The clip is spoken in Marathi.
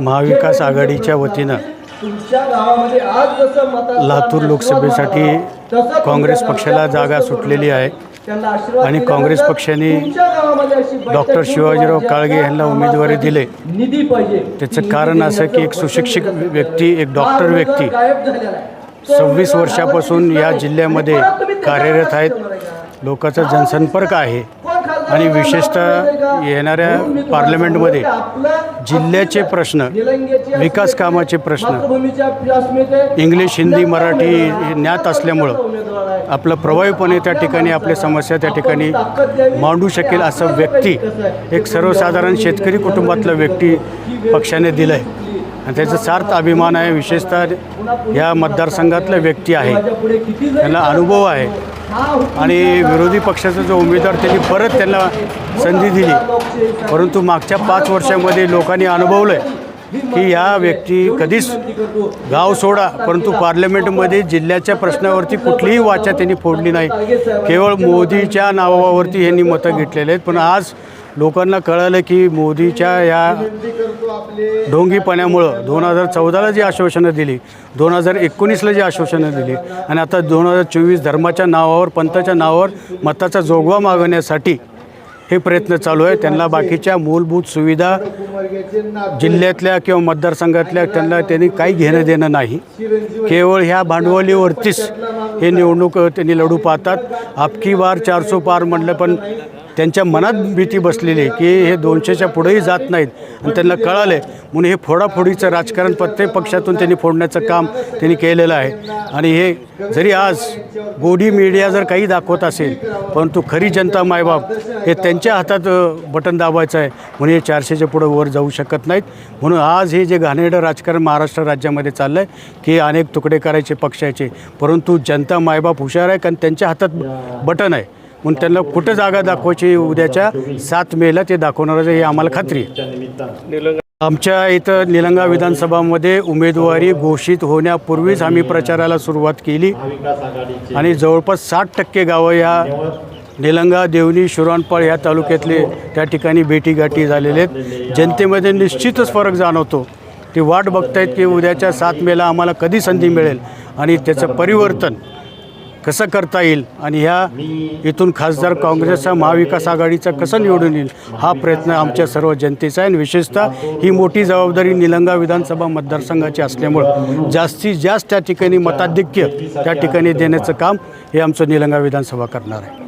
महाविकास आघाडीच्या वतीनं लातूर लोकसभेसाठी काँग्रेस पक्षाला जागा सुटलेली आहे. आणि काँग्रेस पक्षाने डॉक्टर शिवाजीराव काळगे यांना उमेदवारी दिले. त्याचं कारण असं की एक सुशिक्षित व्यक्ती एक डॉक्टर व्यक्ती. सव्वीस वर्षापासून या जिल्ह्यामध्ये कार्यरत आहेत? लोकांचा जनसंपर्क आहे. आणि विशेषतः येणाऱ्या पार्लमेंटमध्ये जिल्ह्याचे प्रश्न, विकास कामाचे प्रश्न, इंग्लिश, हिंदी, मराठी ज्ञात असल्यामुळं आपलं प्रभावीपणे त्या ठिकाणी आपल्या समस्या त्या ठिकाणी मांडू शकेल असं व्यक्ती एक सर्वसाधारण शेतकरी कुटुंबातला व्यक्ती पक्षाने दिलं आहे आणि त्याचा सार्थ अभिमान आहे. विशेषतः या मतदारसंघातला व्यक्ती आहे. त्यांना अनुभव आहे. आणि विरोधी पक्षाचा जो उमेदवार त्यांनी परत त्यांना संधी दिली. परंतु मागच्या पाच वर्षामध्ये लोकांनी अनुभवलं आहे की या व्यक्ती कधीच गाव सोडा परंतु पार्लमेंटमध्ये जिल्ह्याच्या प्रश्नावरती कुठलीही वाचा त्यांनी फोडली नाही. केवळ मोदीच्या नावावरती यांनी मतं घेतलेले आहेत. पण आज लोकांना कळालं की मोदीच्या या ढोंगीपणामुळं दोन हजार चौदाला जी आश्वासनं दिली दोन हजार एकोणीसला जी आश्वासनं दिली आणि आता दोन हजार चोवीस धर्माच्या नावावर पंथाच्या नावावर मताचा जोगवा मागवण्यासाठी हे प्रयत्न चालू आहे. त्यांना बाकीच्या मूलभूत सुविधा जिल्ह्यातल्या किंवा मतदारसंघातल्या त्यांना त्यांनी काही घेणं देणं नाही. केवळ ह्या भांडवलीवरतीच हे निवडणूक त्यांनी लढू पाहतात. आपकी बार चारसो पार म्हटलं पण त्यांच्या मनात भीती बसलेली आहे की हे दोनशेच्या पुढेही जात नाहीत. आणि त्यांना कळाले म्हणून हे फोडाफोडीचं राजकारण प्रत्येक पक्षातून त्यांनी फोडण्याचं काम त्यांनी केलेलं आहे. आणि हे जरी आज गोडी मीडिया जर काही दाखवत असेल परंतु खरी जनता मायबाप हे त्यांच्या हातात बटन दाबायचं आहे. म्हणून हे चारशेच्या पुढं वर जाऊ शकत नाहीत. म्हणून आज हे जे घाणेरडं राजकारण महाराष्ट्र राज्यामध्ये चाललं आहे की अनेक तुकडे करायचे पक्षाचे परंतु जनता मायबाप हुशार आहे कारण त्यांच्या हातात बटन आहे. म्हणून त्यांना कुठं जागा दाखवायची उद्याच्या सात मेला ते दाखवणार आहे हे आम्हाला खात्री आमच्या इथं निलंगा विधानसभामध्ये उमेदवारी घोषित होण्यापूर्वीच आम्ही प्रचाराला सुरुवात केली. आणि जवळपास साठ टक्के गावं या निलंगा देवणी शिरोणपाळ या तालुक्यातले त्या ठिकाणी भेटीगाठी झालेले आहेत. जनतेमध्ये निश्चितच फरक जाणवतो. ती वाट बघतायत की उद्याच्या सात मेला आम्हाला कधी संधी मिळेल आणि त्याचं परिवर्तन कसं करता येईल आणि ह्या इथून खासदार काँग्रेसचा महाविकास आघाडीचा कसं निवडून येईल हा प्रयत्न आमच्या सर्व जनतेचा आहे. आणि विशेषतः ही मोठी जबाबदारी निलंगा विधानसभा मतदारसंघाची असल्यामुळं जास्तीत जास्त त्या ठिकाणी मताधिक्य त्या ठिकाणी देण्याचं काम हे आमचं निलंगा विधानसभा करणार आहे.